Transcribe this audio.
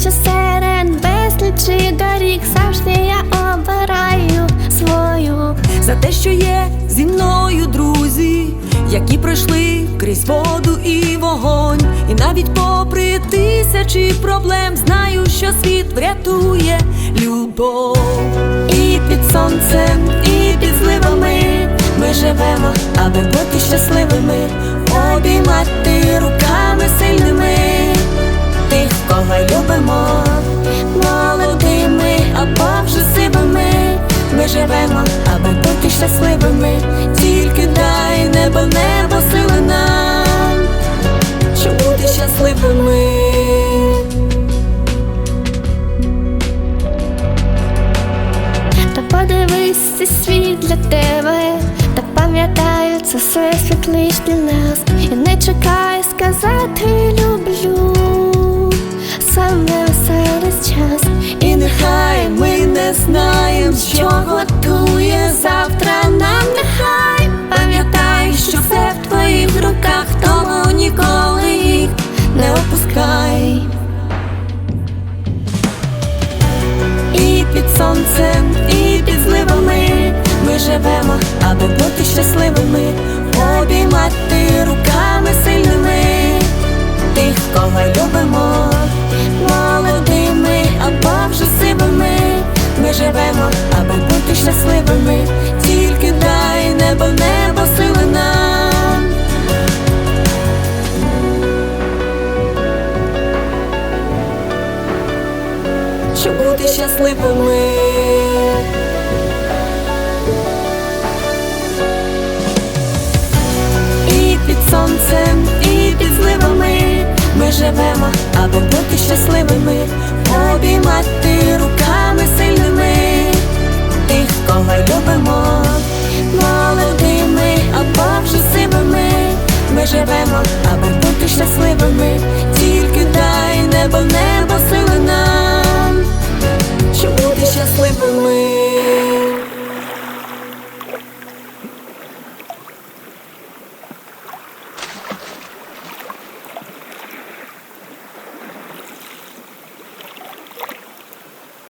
що серед безлічі доріг завжди я обираю свою. за те, що є зі мною друзі, які пройшли крізь воду і вогонь, і навіть попри тисячі проблем знаю, що світ врятує любов. І під сонцем, і під зливами ми живемо, аби бути щасливими, обіймати руками сильними кого любимо, молодими або вже сивими. Ми живемо, аби бути щасливими, тільки дай небо, небо сили нам, щоб бути щасливими. Та подивись цей світ для тебе, та пам'ятай, це все світ лиш для нас. І не чекай сказати люблю сонцем, і під зливами. Ми живемо, аби бути щасливими, обіймати руками сильними. Тих, кого любимо, молодими або вже сивими. Ми живемо, аби бути щасливими, тільки дай небо, небо Щоб бути щасливими. І під сонцем, і під зливами ми живемо, аби бути щасливими, обіймати руками сильними тих, кого любимо, молодими або вже сивими. Ми живемо, аби бути щасливими, тільки дай небо, небо